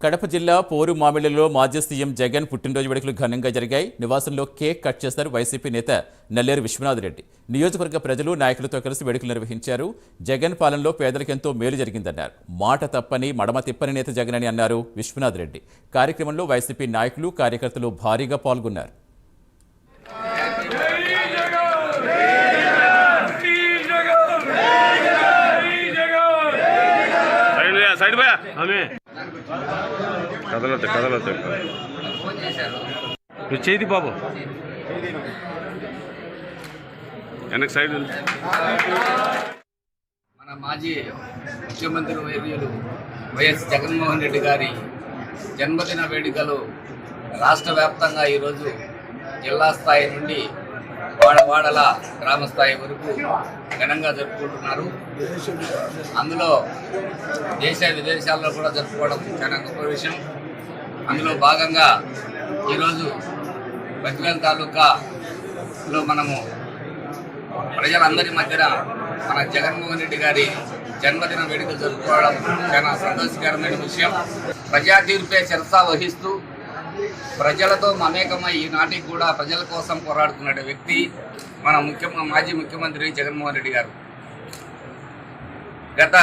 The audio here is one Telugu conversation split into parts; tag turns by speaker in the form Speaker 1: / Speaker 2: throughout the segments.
Speaker 1: కడప జిల్లా పోరు మామిడిలో మాజీ సీఎం జగన్ పుట్టినరోజు వేడుకలు ఘనంగా జరిగాయి నివాసంలో కేక్ కట్ చేశారు వైసీపీ నేత నల్లేరు విశ్వనాథ్ రెడ్డి నియోజకవర్గ ప్రజలు నాయకులతో కలిసి వేడుకలు నిర్వహించారు జగన్ పాలనలో పేదలకు ఎంతో మేలు జరిగిందన్నారు మాట తప్పని మడమ తిప్పని నేత జగన్ అని అన్నారు విశ్వనాథ్ రెడ్డి కార్యక్రమంలో వైసీపీ నాయకులు కార్యకర్తలు భారీగా పాల్గొన్నారు
Speaker 2: సైడ్ పోయా సైడ్ నువ్వు చేతి బాబు. వెనక్కి సైడ్
Speaker 3: మన మాజీ ముఖ్యమంత్రి వైద్యులు వైఎస్ జగన్మోహన్ రెడ్డి గారి జన్మదిన వేడుకలు రాష్ట్ర వ్యాప్తంగా ఈరోజు జిల్లా స్థాయి నుండి వాడవాడల గ్రామ స్థాయి వరకు ఘనంగా జరుపుకుంటున్నారు. అందులో దేశ విదేశాల్లో కూడా జరుపుకోవడం చాలా గొప్ప విషయం. అందులో భాగంగా ఈరోజు బద్వేల్ తాలూకాలో మనము ప్రజలందరి మధ్యన మన జగన్మోహన్ రెడ్డి గారి జన్మదిన వేడుకలు జరుపుకోవడం చాలా సంతోషకరమైన విషయం. ప్రజా తీర్పే చర్చ వహిస్తూ ప్రజలతో మమేకమై ఈనాటికి కూడా ప్రజల కోసం పోరాడుతున్న వ్యక్తి మన ముఖ్య మాజీ ముఖ్యమంత్రి జగన్మోహన్ రెడ్డి గారు. గత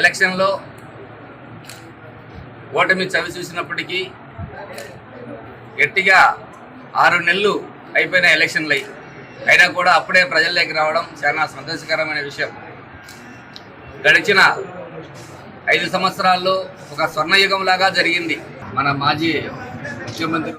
Speaker 3: ఎలక్షన్లో ఓటమి చవి చూసినప్పటికీ గట్టిగా ఆరు నెలలు అయిపోయిన ఎలక్షన్లు. అయ్యి అయినా కూడా అప్పుడే ప్రజల్లోకి రావడం చాలా సంతోషకరమైన విషయం. గడిచిన ఐదు సంవత్సరాల్లో ఒక స్వర్ణయుగంలాగా జరిగింది. మన మాజీ ముఖ్యమంత్రి